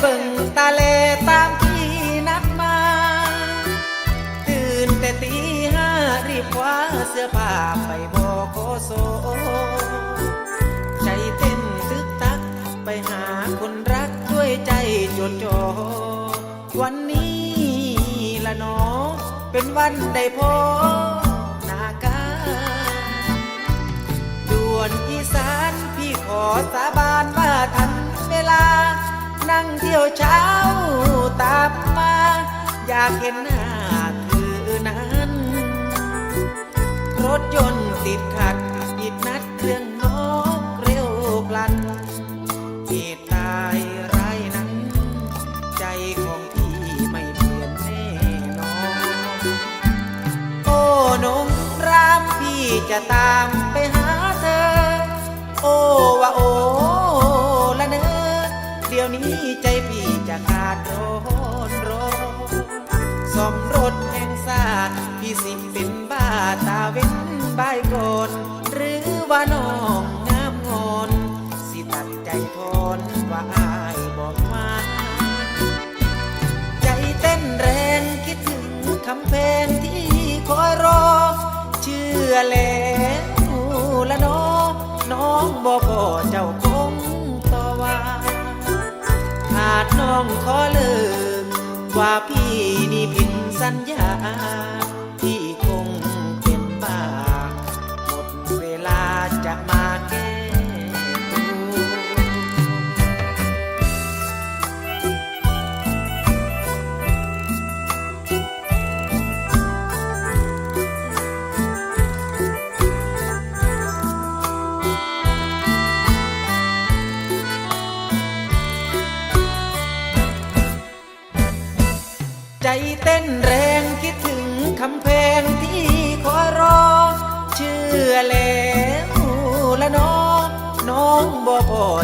เบิ่งตาเลตามที่นัดมา ตื่นแต่ตีห้ารีบคว้าเสื้อผ้าไปบอกโกโซ ใจเต้นตึกตักไปหาคนรักด้วยใจจดจ่อวันนี้ละเนอเป็นวันได้พอ สานพี่ขอสาบานว่าทันเวลา นั่งเที่ยวเช้าตามมา อยากเห็นหน้าคือนั้น รถยนต์ติดขัดผิดนัดเครื่องนกเร็วพลันเหตุตายไรายนั้น ใจของพี่ไม่เปลี่ยนแน่นอนโอ้หนมรามพี่จะตามไปหา โอ้ว่าโอ้ละเนอเดี๋ยวนี้ใจพี่จะขาดร้อนรอซ่อมรถแห่งซาพี่สิเป็นบ้าตาเว้นบายกนหรือว่าน้องงามงอน สิตัดใจทอนว่าอายบอกมาใจเต้นแรงคิดถึงคำเพลงที่คอยรอ เชื่อแล้วละเน้อ บอกพ่อเจ้าคงต่อว่าหากน้องขอเลิกว่าพี่นี่ผิดสัญญา พี่คงเป็นบ้าหมดเวลาจะมา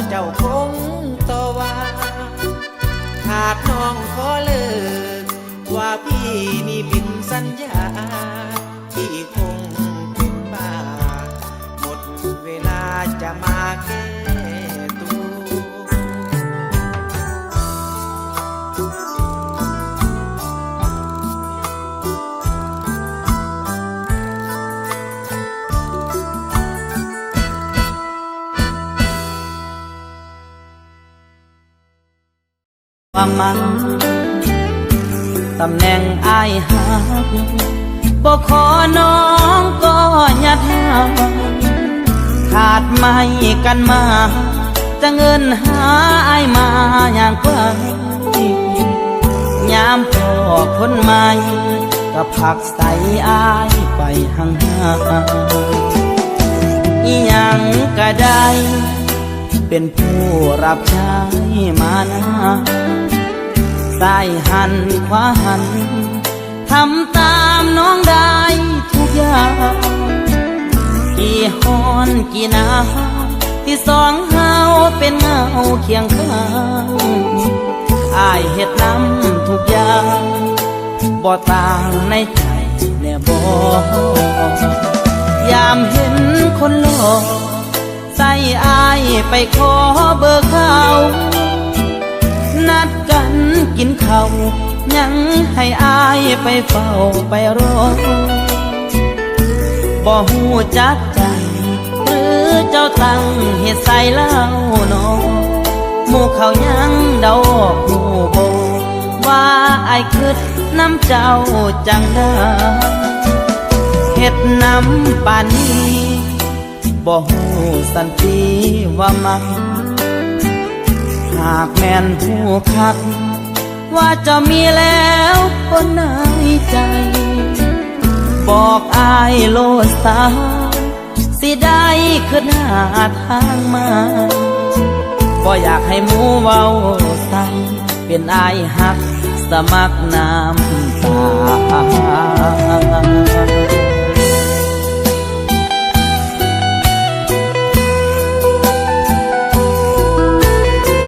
เจ้าคงต่อว่า ขาดน้องขอเลิก ว่าพี่มีบินสัญญาที่คงเป็นบ้า หมดเวลาจะมาแก้ ความมันตำแหน่งอายหักบ่ขอน้องก็ยัดหาขาดไม่กันมา จะเงินหาอายมาอย่างไกลยามพอคนใหม่ก็ผักใส่อายไปห่างๆอีหยังก็ได้ เป็นผู้รับใช้มานะ สายหันขวาหันทำตามน้องได้ทุกอย่างกี่ฮอนกี่นาที่สองเฮาเป็นเงาเคียงข้างอายเฮ็ดน้ำทุกอย่างบ่ต่างในใจแน่บ่ยามเห็นคนหล่อใส่อายไปขอเบอร์เขา นัดกันกินข้าวยังให้อายไปเฝ้าไปรอบ่หูจักใจ หรือเจ้าตั้งเหตุใส่เล่าหนอหมู่เขายังเดาหูโบว่าอายคิดน้ำเจ้าจังได้เฮ็ดน้ำปานนี้บ่หูสันติว่ามันากแม่นหูคัก ว่าจะมีแล้วคนในใจ บอกอายโลดสาสิได้ขึ้นหาทางมาบ่อยากให้หมูเว้าใส่เป็นอายหักสมัครน้ำตา